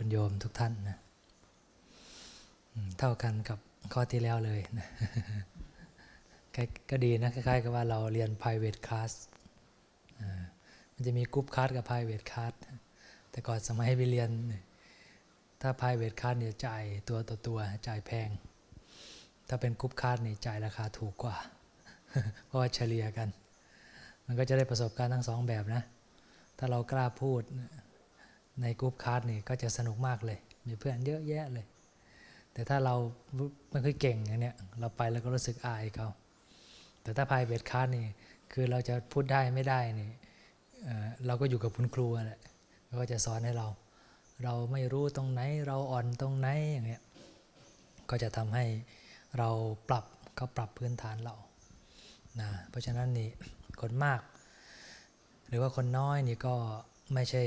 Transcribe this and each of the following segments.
คุณโยมทุกท่านนะเท่ากันกับข้อที่แล้วเลยนะก็ก็ดีนะคล้ายๆกับว่าเราเรียน private class มันจะมีกรุ๊ปคลาสกับ private class แต่ก่อนสมัยไปเรียน ถ้า private class เนี่ยจ่ายตัวต่อตัวจ่ายแพง ถ้าเป็นกรุ๊ปคลาสนี่ยจ่ายราคาถูกกว่า เพราะว่าเฉลี่ยกัน มันก็จะได้ประสบการณ์ทั้งสองแบบนะ ถ้าเรากล้าพูด ในกรุ๊ปคลาสนี่ก็จะสนุกมากเลย มีเพื่อนเยอะแยะเลย แต่ถ้าเราไม่ค่อยเก่งอย่างเนี้ยเราไปแล้วก็รู้สึกอายเขา แต่ถ้าพายเวทคลาสนี่คือเราจะพูดได้ไม่ได้นี่เอ่อเราก็อยู่กับคุณครูแหละก็จะสอนให้เรา เราไม่รู้ตรงไหนเราอ่อนตรงไหนอย่างเงี้ยก็จะทำให้เราปรับเขาปรับพื้นฐานเรานะเพราะฉะนั้นนี่คนมาก หรือว่าคนน้อยนี่ก็ไม่ใช่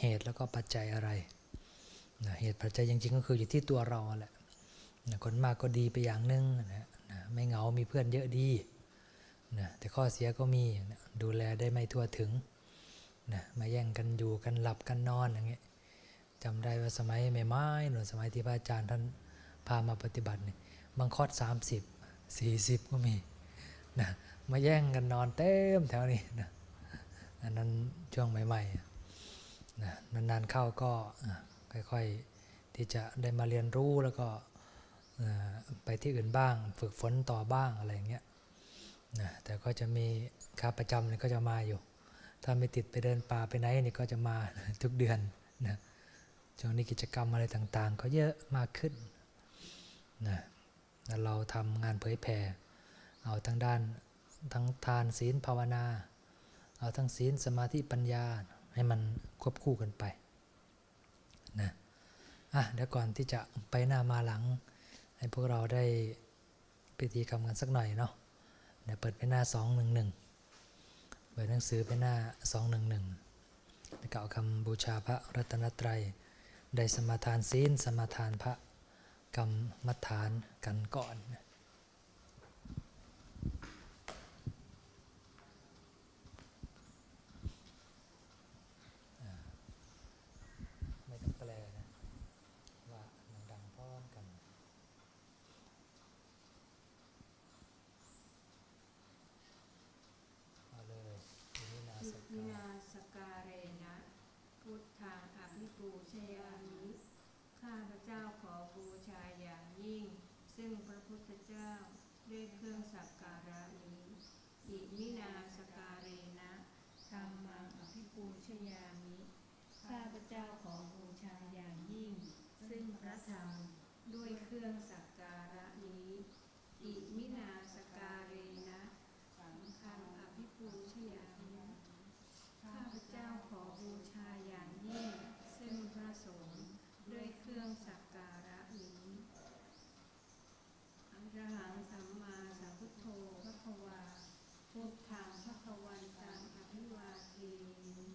เหตุแล้วก็ปัจจัยอะไรนะเหตุปัจจัยจริงๆก็คืออยู่ที่ตัวเราแหละนะคนมากก็ดีไปอย่างหนึงนะนะไม่เหงา มีเพื่อนเยอะดีนะแต่ข้อเสียก็มีนะดูแลได้ไม่ทั่วถึงนะมาแย่งกันอยู่กันหลับกันนอนอย่างเงี้ยจำได้ว่าสมัยใหม่ๆหนูสมัยที่พระอาจารย์ท่านพามาปฏิบัติเนี่ยบางคอด30 40 ก็มีนะมาแย่งกันนอนเต็มแถวนี้นะอันนั้นช่วงใหม่ๆ นะนานๆเข้าก็ค่อยๆที่จะได้มาเรียนรู้แล้วก็ไปที่อื่นบ้าง ฝึกฝนต่อบ้างอะไรอย่างเงี้ยนะแต่ก็จะมีค้าประจำเนี่ยก็จะมาอยู่ ถ้าไม่ติดไปเดินป่าไปไหนนี่ก็จะมาทุกเดือนนะช่วงนี้กิจกรรมอะไรต่างๆ ก็เยอะมากขึ้นนะแล้วเราทำงานเผยแผ่เอาทั้งด้านทั้งทานศีลภาวนา เอาทั้งศีลสมาธิปัญญา ให้มันควบคู่กันไปนะอะเดี๋ยวก่อนที่จะไปหน้ามาหลัง ให้พวกเราได้พิธีกรรมกันสักหน่อยเนาะเดี๋ยวเปิดไปหน้า 211 เปิดหนังสือไปหน้า 211แล้วก็เอาคำบูชาพระรัตนตรัย ได้สมาทานศีลสมาทานพระกรรมฐานกันก่อนนะ ไม่ต้องแปลนะ ว่าดังๆพร้อมกัน เอาเลยทีนี้นาส อิ ก มิ กา นาสการเรนะ พุทธังอภิปูชยามิ ข้าพเจ้าขอบูชาอย่างยิ่ง ซึ่งพระพุทธเจ้าด้วยเครื่องสักการะนี้ อิมินาสการเรนะธรรมังอภิปูชยามิ ข้าพเจ้าขอบูชาอย่างยิ่ง ซึ่งพระธรรมด้วย เครื่องสักการะนี้ อิมินาสการเรนะสังฆังอภิปูชยามิข้าพเจ้าขอบูชาอย่างยิ่งซึ่งพระสงฆ์ด้วยเครื่องสักการะนี้อรหังสัมมาสัมพุทโธพระควาพุทธังพระควันตังอภิวาเทมิ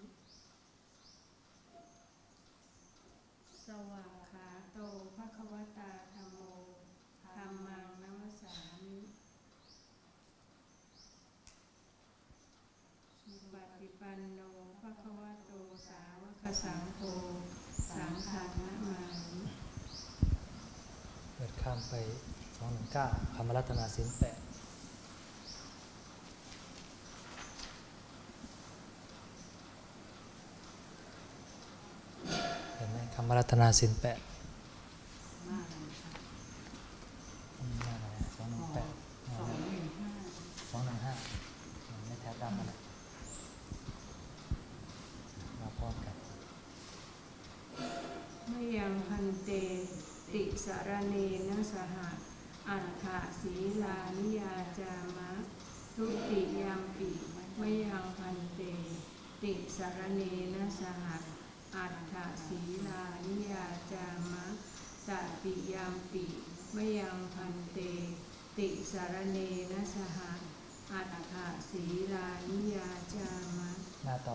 สวากขาโตพระควตาธรรมโมธรรมังนัมสสามิ สุ ปฏิปันโนภะคะวะโตสาวกสังโฆสังฆังนะมาเปิดข้ามไป219คำรัตนาศีลแปดเห็นไหมคำรัตนาศีลแปดอืมนั่นแหละสองหนึ่งแปดนั่นแหละสองหนึ่งห้าไม่แถบดำกันเลยมาพร้อมกัน มยังพันเต ติสารเนนะสหะอัฏฐศีลานิยาจามะ ทุติยามปิมยังพันเต ติสารเนนะสหะอัฏฐศีลานิยาจามะตติยามปิมยังพันเต ติสารเนนะสหะอัฏฐศีลานิยาจามะ หน้าต่อ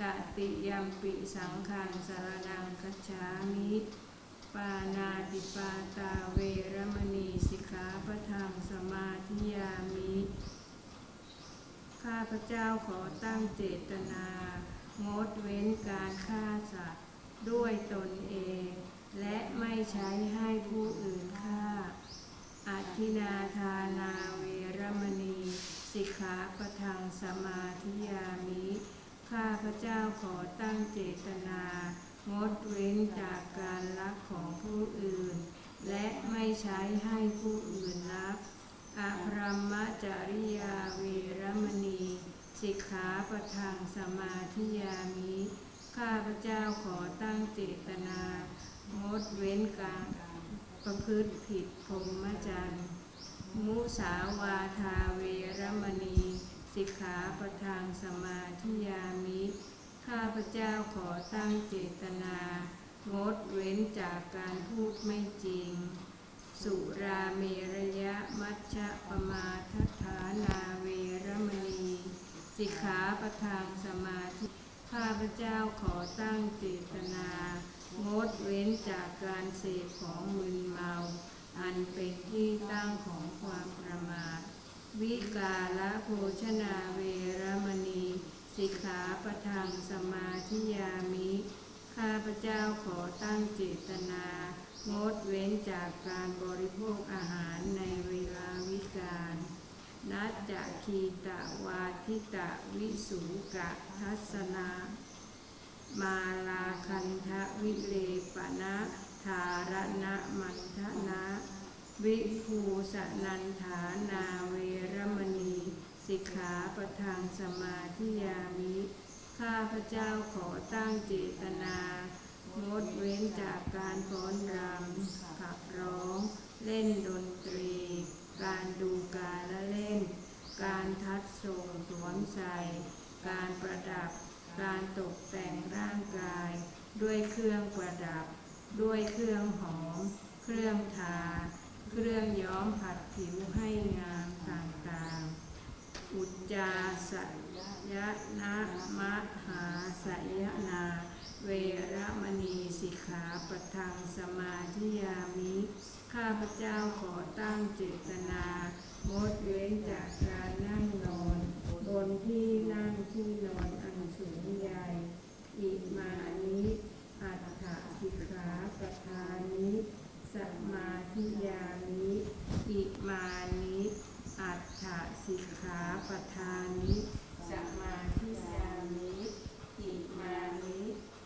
ตติยัมปิสังฆังสารนังคัจฉามิปานาติปาตาเวรมณีสิกขาปะทังสมาธิยามิข้าพเจ้าขอตั้งเจตนา งดเว้นการฆ่าสัตว์ด้วยตนเอง และไม่ใช้ให้ผู้อื่นฆ่าอธินาทานาเวรมณี สิกขาปะทังสมาธิยามิ ข้าพระเจ้าขอตั้งเจตนา งดเว้นจากการลักของผู้อื่น และไม่ใช้ให้ผู้อื่นลักอะพรหมจริยาเวรมณี สิกขาปะทังสมาธิยามิ ข้าพระเจ้าขอตั้งเจตนา งดเว้นการประพฤติผิดพรหมจรรย์ มุสาวาทา กขาปะทังสมาธิยามิ ข้าพเจ้าขอตั้งเจตนา งดเว้นจากการพูดไม่จริง สุราเมรยะมัชฌะปมาทัฏฐานาเวรมณี สิกขาประทังสมาธิ ข้าพเจ้าขอตั้งเจตนา งดเว้นจากการเสพของมึนเมา อันเป็นที่ตั้งของความประมาท วิกาลโภชนาเวรมณี สิกขาปะทังสมาธิยามิ ข้าพเจ้าขอตั้งเจตนา งดเว้นจากการบริโภคอาหารในเวลาวิกาลนัจจคีตะวาทิตะวิสุกะทัสนา มาลาคันทะวิเลปนะ ธารณะมันทนะ วิภูสนันฐานาเวรมณี สิกขาประทังสมาธิยามิ ข้าพเจ้าขอตั้งเจตนา งดเว้นจากการฟ้อนรำขับร้อง เล่นดนตรี การดูการละเล่น การทัดส่งสวมใส่ การประดับ การตกแต่งร่างกาย ด้วยเครื่องประดับ ด้วยเครื่องหอม เครื่องทา เครื่องย้อมผัดผิวให้งามต่างๆ อุจจาสยนะมะหาสยนา เวรมณีสิกขาปะทังสมาธิยามิ ข้าพเจ้าขอตั้งเจตนา งดเว้นจากการนั่งนอน บนที่นั่งที่นอนอันสูงใหญ่อิมานิอัตถสิกขาปทานิสมาธิยามิอิมานิอัตถสิกขาปทานิสมาธิยามิอิมานิ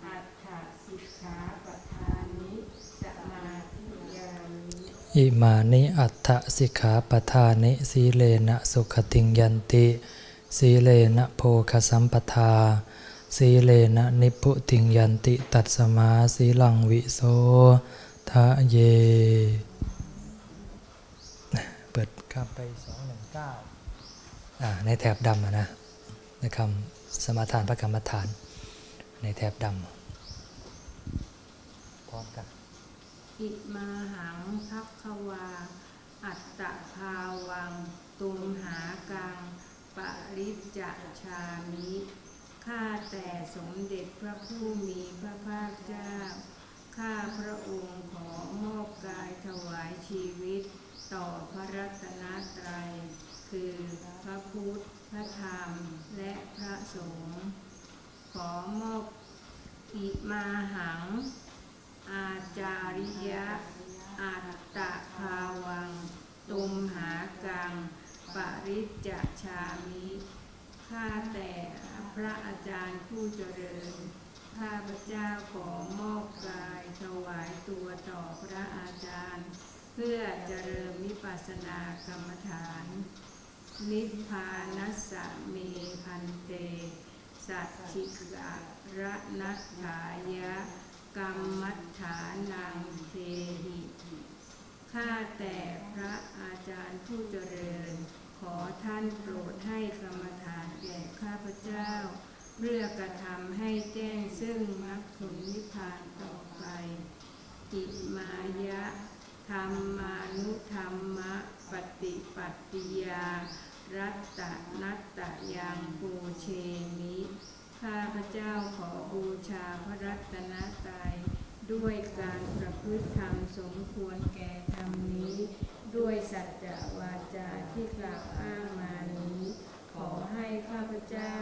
อัตถสิกขาปทานิสมาธิยามิ อิมานิอัตถสิกขาปทานิสีเลนะสุขติงยันติ สีเลนะโภคสัมปทา สีเลนะนิพุติงยันติตัดสมาสีลังวิโสทะเย เปิดคำไปสองหนึ่งเก้าในแถบดำนะในคำสมาทานพระกรรมฐาน ในแถบดำพร้อมกัน อิมาหังพักขวา อัตตภาวัง ตุมหากัง ปริจจชามิข้าแต่สมเด็จพระผู้มีพระภาคเจ้า ข้าพระองค์ขอมอบกายถวายชีวิต ต่อพระรัตนตรัย คือพระพุทธ พระธรรม และพระสงฆ์ ขอมอบอิมาหัง อาจาริยะ อัตตะภาวัง ตุมหากัง ปริจจชามิข้าแต่พระอาจารย์ผู้เจริญ ข้าพเจ้าขอมอบกายฉวายตัวต่อพระอาจารย์ เพื่อเจริญวิปัสสนากรรมฐาน นิพพานัสสะเมพันเต สัจฉิกะระนัตถายะ กรรมัฏฐานังเทหิข้าแต่พระอาจารย์ผู้เจริญ ขอท่านโปรดให้กรรมฐานแก่ข้าพเจ้า เพื่อกระทำให้แจ้งซึ่งมรรคผลนิพพานต่อไปอิตมายะธรรมานุธรรมะปฏิปัตติยา รัตตนัตตยังปูเชมิ ข้าพเจ้าขอบูชาพระรัตนตรัยด้วยการประพฤติธรรมสมควรแก่ธรรมนี้ ด้วยสัจจะวาจาที่กล่าวอ้างมานี้ ขอให้ข้าพเจ้า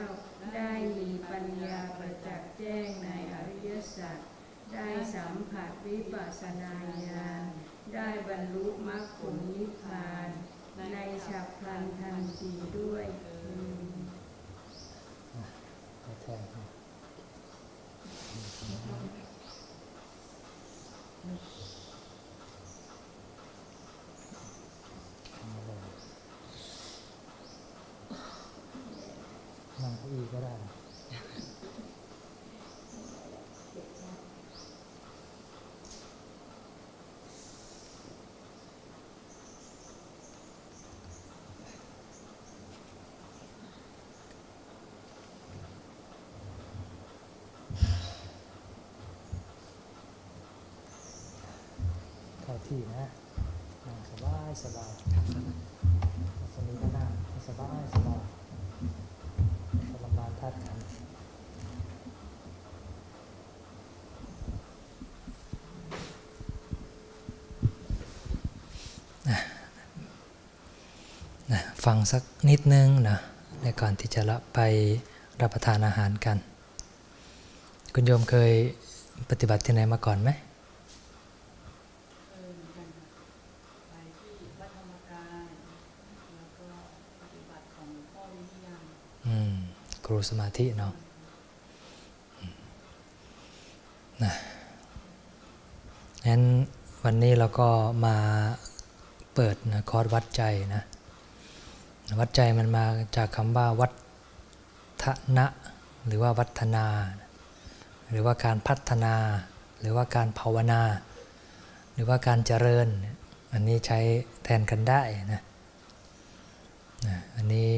ได้มีปัญญาประจักษ์แจ้งในอริยสัจได้สัมผัสวิปัสสนาญาณได้บรรลุมรรคผลนิพพาน ในฉับพลันทันทีด้วย อืม ขอแทนครับนั่งเก้าอี้ก็ได้นะเข้า ที่นะนั่งสบายสบายสมีก็นั่งสบายสบายทรมานธาตุขันนะฟังสักนิดนึงนะในก่อนที่จะละไปรับประทานอาหารกัน คุณโยมเคยปฏิบัติที่ไหนมาก่อนไหม เออเหมือนกันค่ะไปที่วัดธรรมกายแล้วก็ปฏิบัติของหลวงพ่อวิริยัง อืมค รูสมาธิเนาะนะงั้นวันนี้เราก็มาเปิดนะคอร์สวัดใจนะวัดใจมันมาจากคำว่าวัฒนะ หรือว่าวัฒนา หรือว่าการพัฒนา หรือว่าการภาวนา หรือว่าการเจริญ อันนี้ใช้แทนกันได้นะนะอันนี้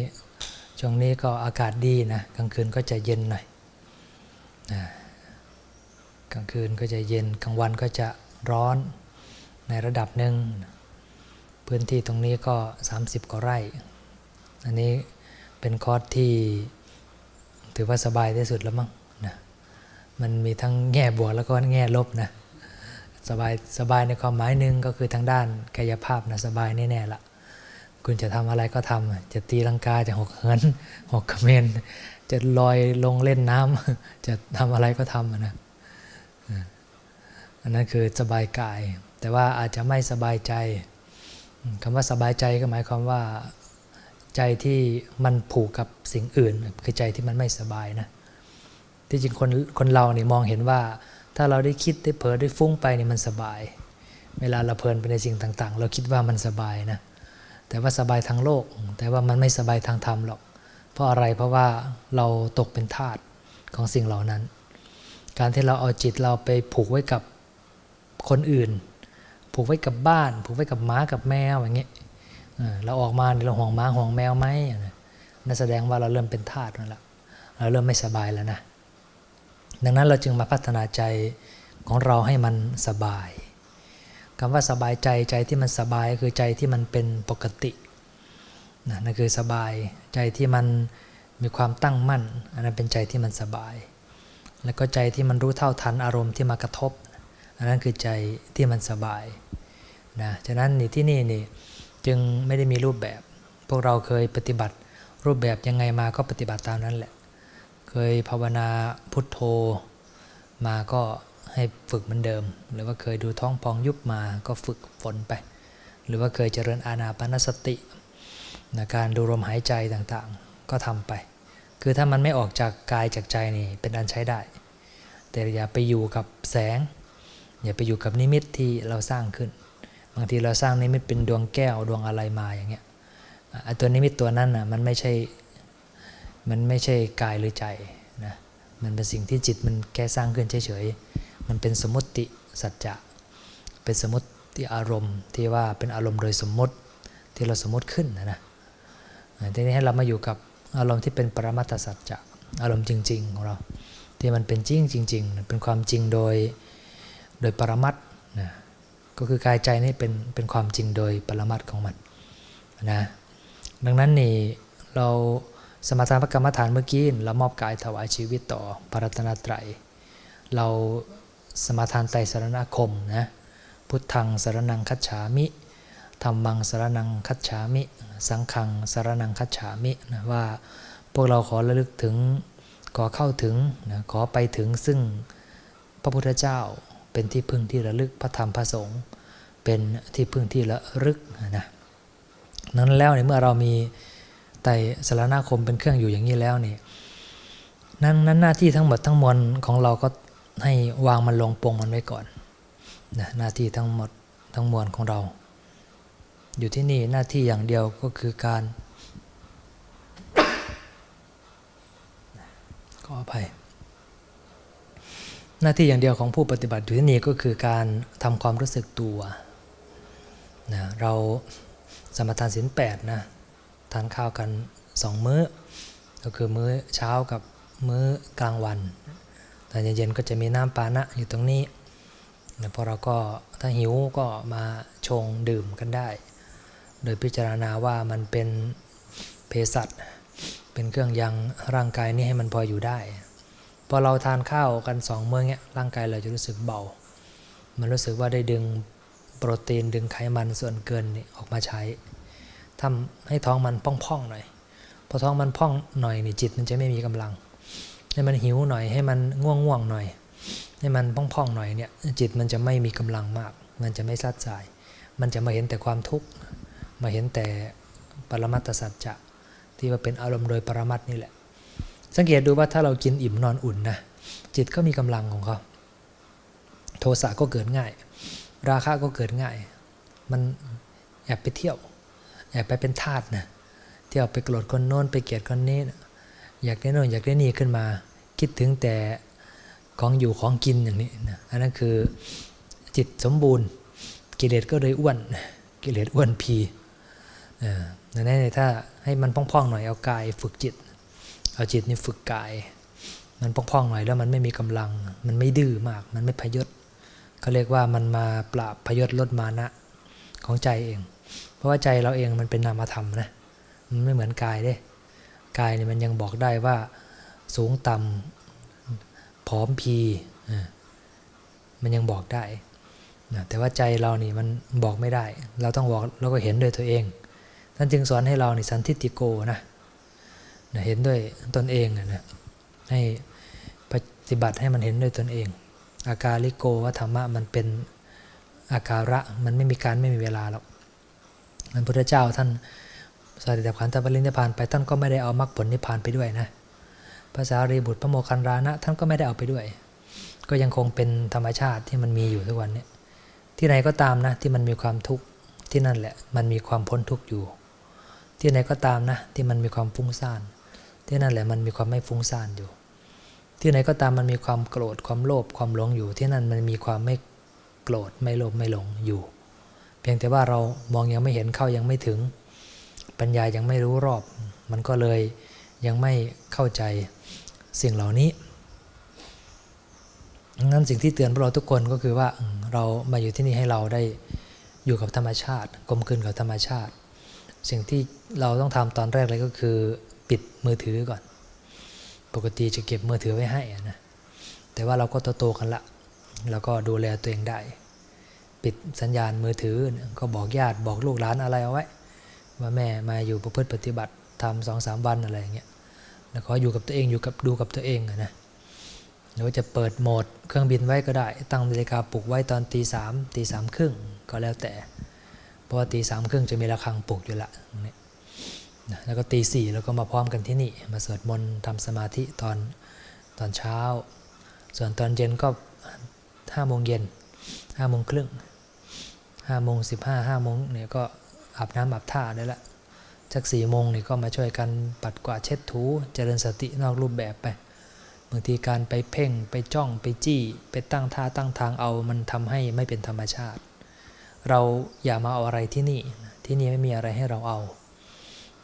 ช่วงนี้ก็อากาศดีนะกลางคืนก็จะเย็นหน่อยนะกลางคืนก็จะเย็นกลางวันก็จะร้อนในระดับหนึ่งพื้นที่ตรงนี้ก็ 30กว่าไร่ อันนี้เป็นคอร์สที่ถือว่าสบายที่สุดแล้วมั้งนะมันมีทั้งแง่บวกแล้วก็แง่ลบนะสบายสบายในความหมายหนึ่งก็คือทางด้านกายภาพนะสบายแน่ๆละ คุณจะทำอะไรก็ทำจะตีลังกาจะหกเหินหกเมนจะลอยลงเล่นน้ำจะทำอะไรก็ทำนะอันนั้นคือสบายกาย แต่ว่าอาจจะไม่สบายใจอืมคำว่าสบายใจก็หมายความว่าใจที่มันผูกกับสิ่งอื่น คือใจที่มันไม่สบายนะที่จริงคนคนเราเนี่ยมองเห็นว่า ถ้าเราได้คิดได้เผลอได้ฟุ้งไปเนี่ยมันสบาย เวลาเราเพลินไปในสิ่งต่าง ๆ เราคิดว่ามันสบายนะ แต่ว่าสบายทางโลก แต่ว่ามันไม่สบายทางธรรมหรอก เพราะอะไรเพราะว่าเราตกเป็นทาสของสิ่งเหล่านั้น การที่เราเอาจิตเราไปผูกไว้กับคนอื่น ผูกไว้กับบ้าน ผูกไว้กับม้ากับแมวอย่างเงี้ยเราออกมาเราห่วงม้าห่วงแมวไหมนั่นแสดงว่าเราเริ่มเป็นทาสแหละเราเริ่มไม่สบายแล้วนะดังนั้นเราจึงมาพัฒนาใจของเราให้มันสบาย คำว่าสบายใจใจที่มันสบายคือใจที่มันเป็นปกตินะนั่นคือสบายใจที่มันมีความตั้งมั่น อันนั้นเป็นใจที่มันสบาย แล้วก็ใจที่มันรู้เท่าทันอารมณ์ที่มากระทบ อันนั้นคือใจที่มันสบายนะฉะนั้นนี่ที่นี่นี่จึงไม่ได้มีรูปแบบ พวกเราเคยปฏิบัติรูปแบบยังไงมาก็ปฏิบัติตามนั้นแหละ เคยภาวนาพุทโธมาก็ ให้ฝึกเหมือนเดิม หรือว่าเคยดูท้องพองยุบมาก็ฝึกฝนไป หรือว่าเคยเจริญอานาปานสตินะการดูลมหายใจต่างๆ ก็ทำไป คือถ้ามันไม่ออกจากกายจากใจนี่เป็นอันใช้ได้ แต่อย่าไปอยู่กับแสง อย่าไปอยู่กับนิมิตที่เราสร้างขึ้น บางทีเราสร้างนิมิตเป็นดวงแก้วดวงอะไรมาอย่างเงี้ยไอ้ตัวนิมิตตัวนั้นน่ะมันไม่ใช่ มันไม่ใช่กายหรือใจนะ มันเป็นสิ่งที่จิตมันแค่สร้างขึ้นเฉยๆ มันเป็นสมมติสัจจะเป็นสมมติอารมณ์ที่ว่าเป็นอารมณ์โดยสมมติที่เราสมมติขึ้นนะนะทีนี้ให้เรามาอยู่กับอารมณ์ที่เป็นปรมัตถสัจจะอารมณ์จริง ๆ ของเรา ที่มันเป็นจริงจริงๆเป็นความจริงโดยโดยปรมัตถ์นะก็คือกายใจนี่เป็นเป็นความจริงโดยปรมัตถ์ของมันนะดังนั้นนี่เราสมาทานพระกรรมฐานเมื่อกี้เรามอบกายถวายชีวิตต่อพระรัตนตรัย เรา สมาทานไตรสรณคมนะพุทธังสรนังคัจฉามิธรรมังสรนังคัจฉามิ สังฆังสรนังคัจฉามินะว่าพวกเราขอระลึกถึงขอเข้าถึงนะขอไปถึงซึ่งพระพุทธเจ้าเป็นที่พึ่งที่ระลึกพระธรรมพระสงฆ์เป็นที่พึ่งที่ระลึกนะนั้นแล้วในเมื่อเรามีไตสารณคมเป็นเครื่องอยู่อย่างนี้แล้วนี่นั้นนั้นหน้าที่ทั้งหมดทั้งมวลของเราก็ ให้วางมันลงปงมันไว้ก่อนนะหน้าที่ทั้งหมดทั้งมวลของเรา อยู่ที่นี่หน้าที่อย่างเดียวก็คือการขออภัย หน้าที่อย่างเดียวของผู้ปฏิบัติอยู่ที่นี่ก็คือการทำความรู้สึกตัวนะเราสมทานศีลแปดนะทานข้าวกันสองมื้อ ก็คือมื้อเช้ากับมื้อกลางวัน ตอนเย็นๆก็จะมีน้ำปานะอยู่ตรงนี้พอเราก็ถ้าหิวก็มาชงดื่มกันได้ โดยพิจารณาว่ามันเป็นเภสัชเป็นเครื่องยังร่างกายนี้ให้มันพออยู่ได้ พอเราทานข้าวกันสองมื้อเงี้ยร่างกายเราจะรู้สึกเบา มันรู้สึกว่าได้ดึงโปรตีนดึงไขมันส่วนเกินนี่ออกมาใช้ทำให้ท้องมันพ่องๆหน่อย พอท้องมันพ่องหน่อยนี่จิตมันจะไม่มีกำลัง ให้มันหิวหน่อยให้มันง่วงๆหน่อย ให้มันพ่องๆหน่อยเนี่ยจิตมันจะไม่มีกำลังมาก มันจะไม่ซัดสาย มันจะมาเห็นแต่ความทุกข์มาเห็นแต่ปรมัตสัจจะที่ว่าเป็นอารมณ์โดยปรมัตนี่แหละ สังเกตดูว่าถ้าเรากินอิ่มนอนอุ่นนะจิตก็มีกำลังของเขาโทสะก็เกิดง่าย ราคะก็เกิดง่าย มันแอบไปเที่ยวแอบไปเป็นทาสนะเที่ยวไปโกรธคนโน้นไปเกลียดคนนี้นะ อยากได้โน่นอยากได้นี่ขึ้นมา คิดถึงแต่ของอยู่ของกินอย่างนี้นะอันนั้นคือจิตสมบูรณ์ กิเลสก็เลยอ้วน กิเลสอ้วนพีดังนั้นถ้าให้มันพ่องๆหน่อยเอากายฝึกจิต เอาจิตนี่ฝึกกาย มันพ่องๆหน่อยแล้วมันไม่มีกำลัง มันไม่ดื้อมาก มันไม่พยศเขาเรียกว่ามันมาปราบพยศลดมานะของใจเอง เพราะว่าใจเราเองมันเป็นนามธรรมนะมันไม่เหมือนกายเด้ กายนี่มันยังบอกได้ว่าสูงต่ำผอมพีมันยังบอกได้นะแต่ว่าใจเรานี่มันบอกไม่ได้ เราต้องบอกเราก็เห็นด้วยตัวเอง ท่านจึงสอนให้เราในสันทิฏฐิโกนะนะเห็นด้วยตนเองนะนะให้ปฏิบัติให้มันเห็นด้วยตนเอง อาการลิโกว่าธรรมะมันเป็นอาการะมันไม่มีการไม่มีเวลาหรอกพระพุทธเจ้าท่าน สาริตขันธปรินิพพานไปท่านก็ไม่ได้เอามรรคผลนิพพานไปด้วยนะภาษารีบุตรพระโมคคันรานะ ท่านก็ไม่ได้เอาไปด้วย ก็ยังคงเป็นธรรมชาติที่มันมีอยู่ทุกวันนี้ที่ไหนก็ตามนะที่มันมีความทุกข์ที่นั่นแหละมันมีความพ้นทุกข์อยู่ ที่ไหนก็ตามนะที่มันมีความฟุ้งซ่าน ที่นั่นแหละมันมีความไม่ฟุ้งซ่านอยู่ ที่ไหนก็ตามมันมีความโกรธความโลภความหลงอยู่ ที่นั่นมันมีความไม่โกรธไม่โลภไม่หลงอยู่ เพียงแต่ว่าเรามองยังไม่เห็นเข้ายังไม่ถึง ปัญญายังไม่รู้รอบ มันก็เลยยังไม่เข้าใจสิ่งเหล่านี้งั้นสิ่งที่เตือนพวกเราทุกคนก็คือว่าเรามาอยู่ที่นี่ให้เราได้อยู่กับธรรมชาติกลมกลืนกับธรรมชาติ สิ่งที่เราต้องทำตอนแรกเลยก็คือปิดมือถือก่อน ปกติจะเก็บมือถือไว้ให้นะแต่ว่าเราก็โตๆกันละเราก็ดูแลตัวเองได้ ปิดสัญญาณมือถือก็บอกญาติบอกลูกหลานอะไรเอาไว้ ว่าแม่มาอยู่ประพฤติปฏิบัติทำสองสามวันอะไรอย่างเงี้ยแล้วก็อยู่กับตัวเองอยู่กับดูกับตัวเองนะหรือว่าจะเปิดโหมดเครื่องบินไว้ก็ได้ ตั้งนาฬิกาปลุกไว้ตอนตีสามตีสามครึ่งก็แล้วแต่ เพราะว่าตีสามครึ่งจะมีระฆังปลุกอยู่ละนี่นะแล้วก็ตีสี่แล้วก็มาพร้อมกันที่นี่มาสวดมนต์ทำสมาธิตอนตอนเช้า ส่วนตอนเย็นก็ห้าโมงเย็นห้าโมงครึ่งห้าโมงสิบห้าห้าโมงเนี่ยก็ อาบน้ำอาบท่าได้ละจากสี่โมงนี่ก็มาช่วยกันปัดกวาดเช็ดถูเจริญสตินอกรูปแบบไปบางทีการไปเพ่งไปจ้องไปจี้ ไปตั้งท่าตั้งทางเอามันทำให้ไม่เป็นธรรมชาติ เราอย่ามาเอาอะไรที่นี่ ที่นี่ไม่มีอะไรให้เราเอา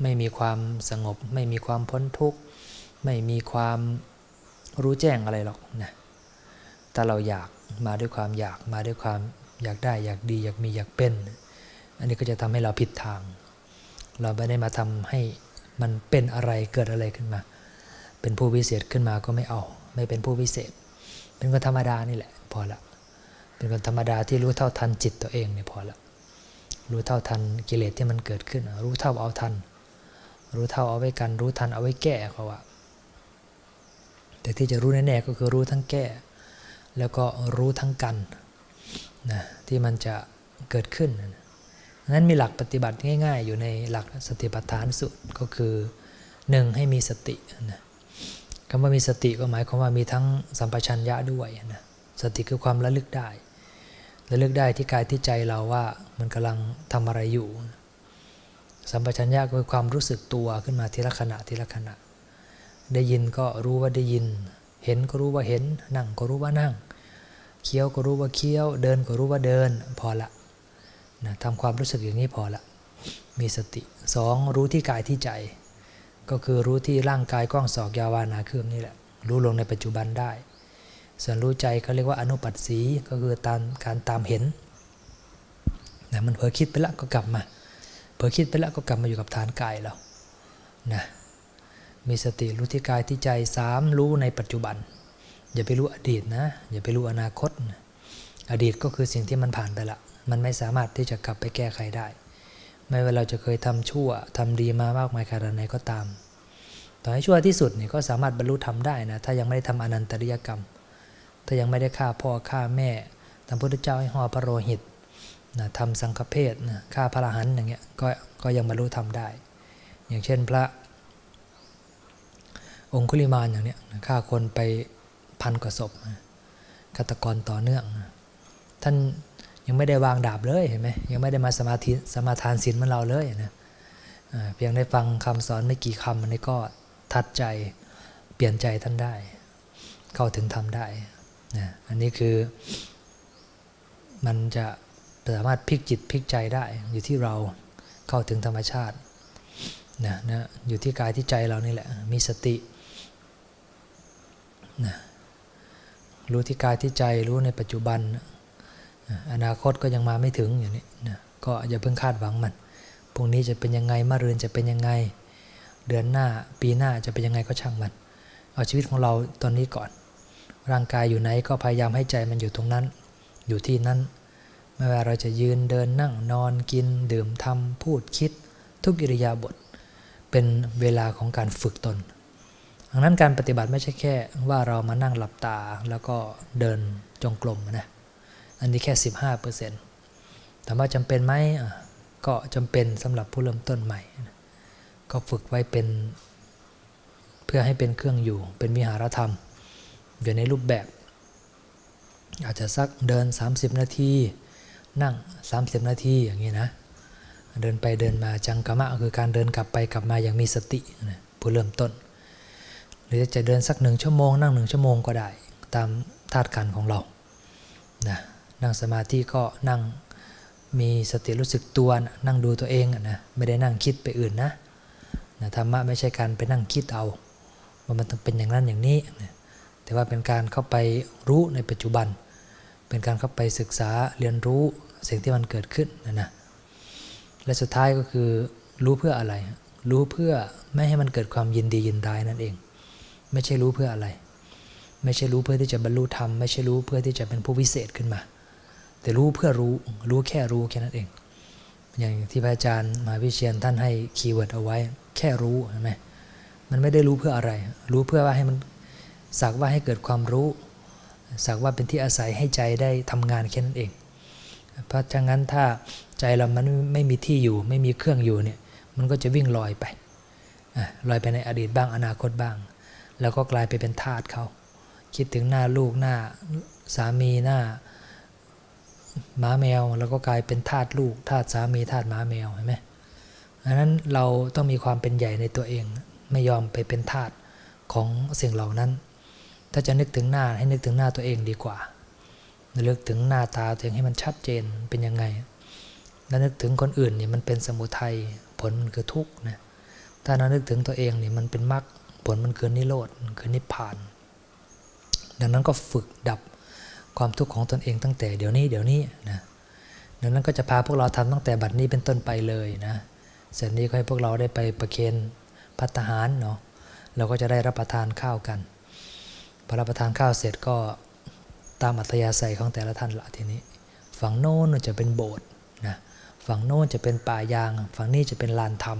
ไม่มีความสงบ ไม่มีความพ้นทุกข์ ไม่มีความรู้แจ้งอะไรหรอกนะแต่เราอยากมาด้วยความอยากมาด้วยความอยากได้อยากดีอยากมีอยากเป็น อันนี้ก็จะทำให้เราผิดทาง เราไม่ได้มาทำให้มันเป็นอะไรเกิดอะไรขึ้นมา เป็นผู้วิเศษขึ้นมาก็ไม่เอา ไม่เป็นผู้วิเศษ เป็นคนธรรมดานี่แหละพอละเป็นคนธรรมดาที่รู้เท่าทันจิตตัวเองเนี่ยพอละรู้เท่าทันกิเลสที่มันเกิดขึ้น รู้เท่าเอาทัน รู้เท่าเอาไว้กัน รู้ทันเอาไว้แก้เขาว่าแต่ที่จะรู้แน่ๆก็คือรู้ทั้งแก้ แล้วก็รู้ทั้งกันนะที่มันจะเกิดขึ้นนะ นั้นมีหลักปฏิบัติง่าย ๆ อยู่ในหลักสติปัฏฐานสูตรก็คือหนึ่งให้มีสตินะคำว่ามีสติก็หมายความว่ามีทั้งสัมปชัญญะด้วยนะสติคือความระลึกได้ระลึกได้ที่กายที่ใจเราว่ามันกำลังทำอะไรอยู่ สัมปชัญญะก็คือความรู้สึกตัวขึ้นมาทีละขณะทีละขณะ ได้ยินก็รู้ว่าได้ยิน เห็นก็รู้ว่าเห็น นั่งก็รู้ว่านั่ง เคี้ยวก็รู้ว่าเคี้ยว เดินก็รู้ว่าเดิน พอละ นะทำความรู้สึกอย่างนี้พอละ มีสติสองรู้ที่กายที่ใจ ก็คือรู้ที่ร่างกายกล้องศอกยาวานาคืมนี่แหละ รู้ลงในปัจจุบันได้ ส่วนรู้ใจเขาเรียกว่าอนุปัสสีก็คือตามการตามเห็นนะมันเผลอคิดไปแล้วก็กลับมา เผลอคิดไปแล้วก็กลับมาอยู่กับฐานกายเรานะมีสติรู้ที่กายที่ใจสามรู้ในปัจจุบัน อย่าไปรู้อดีตนะ อย่าไปรู้อนาคตนะอดีตก็คือสิ่งที่มันผ่านไปละ มันไม่สามารถที่จะกลับไปแก้ไขได้ ไม่ว่าเราจะเคยทำชั่วทำดีมามากมายขนาดไหนก็ตาม ต่อให้ชั่วที่สุดเนี่ยก็สามารถบรรลุธรรมได้นะ ถ้ายังไม่ได้ทำอนันตริยกรรม ถ้ายังไม่ได้ฆ่าพ่อฆ่าแม่ทำพุทธเจ้าให้ห่อพระโลหิตนะทำสังฆเพศนะฆ่าพระรหันต์อย่างเงี้ยก็ก็ยังบรรลุธรรมได้ อย่างเช่นพระ องคุลิมานอย่างเนี้ยฆ่าคนไปพันกว่าศพฆาตกรต่อเนื่อง ท่าน ยังไม่ได้วางดาบเลยเห็นไหมยังไม่ได้มาสมาธิสมาทานศีลเหมันเราเลยนะเพียงได้ฟังคำสอนไม่กี่คำมันก็ทัดใจเปลี่ยนใจท่านได้ เข้าถึงทำได้นะอันนี้คือมันจะสามารถพลิกจิตพลิกใจได้ อยู่ที่เราเข้าถึงธรรมชาตินะนะอยู่ที่กายที่ใจเรานี่แหละมีสตินะรู้ที่กายที่ใจรู้ในปัจจุบันนะ อนาคตก็ยังมาไม่ถึงอย่างนี้นะก็อย่าเพิ่งคาดหวังมันพรุ่งนี้จะเป็นยังไงมะรืนจะเป็นยังไง เดือนหน้าปีหน้าจะเป็นยังไงก็ช่างมัน เอาชีวิตของเราตอนนี้ก่อน ร่างกายอยู่ไหนก็พยายามให้ใจมันอยู่ตรงนั้น อยู่ที่นั้น ไม่ว่าเราจะยืนเดินนั่งนอนกิน ดื่มทำพูดคิด ทุกอิริยาบถเป็นเวลาของการฝึกตนดังนั้นการปฏิบัติไม่ใช่แค่ว่าเรามานั่งหลับตาแล้วก็เดินจงกรมนะ อันนี้แค่ 15%ถามว่าจำเป็นไหมก็จำเป็นสำหรับผู้เริ่มต้นใหม่ ก็ฝึกไว้เป็นเพื่อให้เป็นเครื่องอยู่ เป็นวิหารธรรม อยู่ในรูปแบบ อาจจะสักเดิน 30 นาที นั่ง 30 นาทีอย่างนี้นะ เดินไปเดินมาจังกะมะคือการเดินกลับไปกลับมาอย่างมีสตินะผู้เริ่มต้น หรือจะเดินสักหนึ่งชั่วโมง นั่งหนึ่งชั่วโมงก็ได้ ตามธาตุขันของเรานะ นั่งสมาธิก็นั่งมีสติรู้สึกตัวนั่งดูตัวเองนะไม่ได้นั่งคิดไปอื่นนะนะธรรมะไม่ใช่การไปนั่งคิดเอาว่ามันต้องเป็นอย่างนั้นอย่างนี้นะแต่ว่าเป็นการเข้าไปรู้ในปัจจุบัน เป็นการเข้าไปศึกษาเรียนรู้สิ่งที่มันเกิดขึ้นนะนะและสุดท้ายก็คือรู้เพื่ออะไร รู้เพื่อไม่ให้มันเกิดความยินดียินร้ายนั่นเอง ไม่ใช่รู้เพื่ออะไร ไม่ใช่รู้เพื่อที่จะบรรลุธรรมไม่ใช่รู้เพื่อที่จะเป็นผู้วิเศษขึ้นมา แต่รู้เพื่อรู้รู้แค่รู้แค่นั้นเอง อย่างที่พระอาจารย์มหาวิเชียนท่านให้คีย์เวิร์ดเอาไว้ แค่รู้ใช่ไหมมันไม่ได้รู้เพื่ออะไร รู้เพื่อว่าให้มันสักว่าให้เกิดความรู้ สักว่าเป็นที่อาศัยให้ใจได้ทำงานแค่นั้นเอง เพราะฉะนั้นถ้าใจเรามันไม่มีที่อยู่ ไม่มีเครื่องอยู่เนี่ยมันก็จะวิ่งลอยไปอลอยไปในอดีตบ้างอนาคตบ้าง แล้วก็กลายไปเป็นทาสเขา คิดถึงหน้าลูกหน้าสามีหน้า หมาแมวเราก็กลายเป็นทาสลูกทาสสามีทาสหมาแมวเห็นไหมอันนั้นเราต้องมีความเป็นใหญ่ในตัวเอง ไม่ยอมไปเป็นทาสของสิ่งเหล่านั้น ถ้าจะนึกถึงหน้าให้นึกถึงหน้าตัวเองดีกว่านึกถึงหน้าตาตัวเองให้มันชัดเจนเป็นยังไง แล้วนึกถึงคนอื่นนี่มันเป็นสมุทัยผลมันคือทุกข์นะถ้าเรานึกถึงตัวเองนี่มันเป็นมรรคผลมันคือนิโรธมันคือนิพพาน ดังนั้นก็ฝึกดับ ความทุกข์ของตนเองตั้งแต่เดี๋ยวนี้เดี๋ยวนี้นะดังนั้นก็จะพาพวกเราทำตั้งแต่บัดนี้เป็นต้นไปเลยนะเสร็จนี้ก็ให้พวกเราได้ไปประเคนพัฒหารเนาะเราก็จะได้รับประทานข้าวกันพอรับประทานข้าวเสร็จก็ตามอัธยาศัยของแต่ละท่านละทีนี้ ฝั่งโน้นจะเป็นโบสถ์นะฝั่งโน้นจะเป็นป่ายาง ฝั่งนี้จะเป็นลานธรรม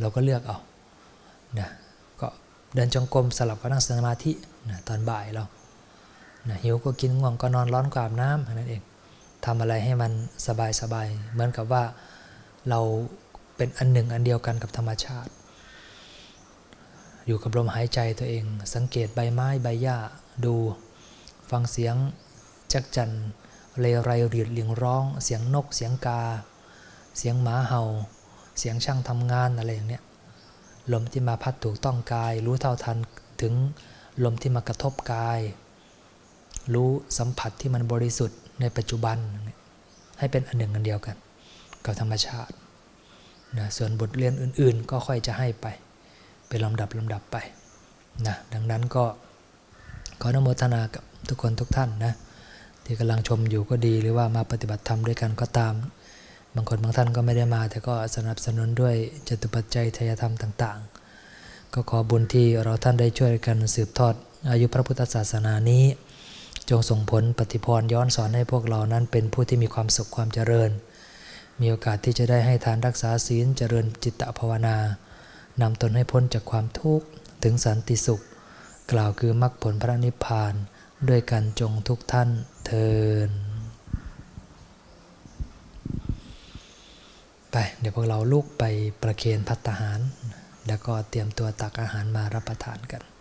เราก็เลือกเอานะก็เดินจงกรมสลับกับนั่งสมาธินะตอนบ่ายเรา นะหิวก็กินง่วงก็นอนร้อนก็อาบน้ำนั้นเองทำอะไรให้มันสบายสบายเหมือนกับว่าเราเป็นอันหนึ่งอันเดียวกันกับธรรมชาติ อยู่กับลมหายใจตัวเอง สังเกตใบไม้ใบหญ้าดูฟังเสียงจักจันเรไรรีดเลียงร้อง เสียงนก เสียงกา เสียงหมาเห่า เสียงช่างทำงานอะไรอย่างเนี้ยลมที่มาพัดถูกต้องกาย รู้เท่าทันถึงลมที่มากระทบกาย รู้สัมผัสที่มันบริสุทธิ์ในปัจจุบัน ให้เป็นอันหนึ่งอันเดียวกัน กับธรรมชาตินะส่วนบทเรียนอื่น ๆ ก็ค่อยจะให้ไป เป็นลำดับลำดับไปนะดังนั้นก็ขออนุโมทนากับทุกคนทุกท่านนะที่กำลังชมอยู่ก็ดีหรือว่ามาปฏิบัติธรรมด้วยกันก็ตาม บางคนบางท่านก็ไม่ได้มา แต่ก็สนับสนุนด้วยจตุปัจจัยทายธรรมต่าง ๆ ก็ขอบุญที่เราท่านได้ช่วยกันสืบทอดอายุพระพุทธศาสนานี้ จงส่งผลปฏิพรย้อนสอนให้พวกเรานั้นเป็นผู้ที่มีความสุขความเจริญ มีโอกาสที่จะได้ให้ทานรักษาศีลเจริญจิตตภาวนานำตนให้พ้นจากความทุกข์ถึงสันติสุข กล่าวคือมรรคผลพระนิพพาน ด้วยกันจงทุกท่านเทินไปเดี๋ยวพวกเราลุกไปประเคนพัตตาหาร แล้วก็เตรียมตัวตักอาหารมารับประทานกัน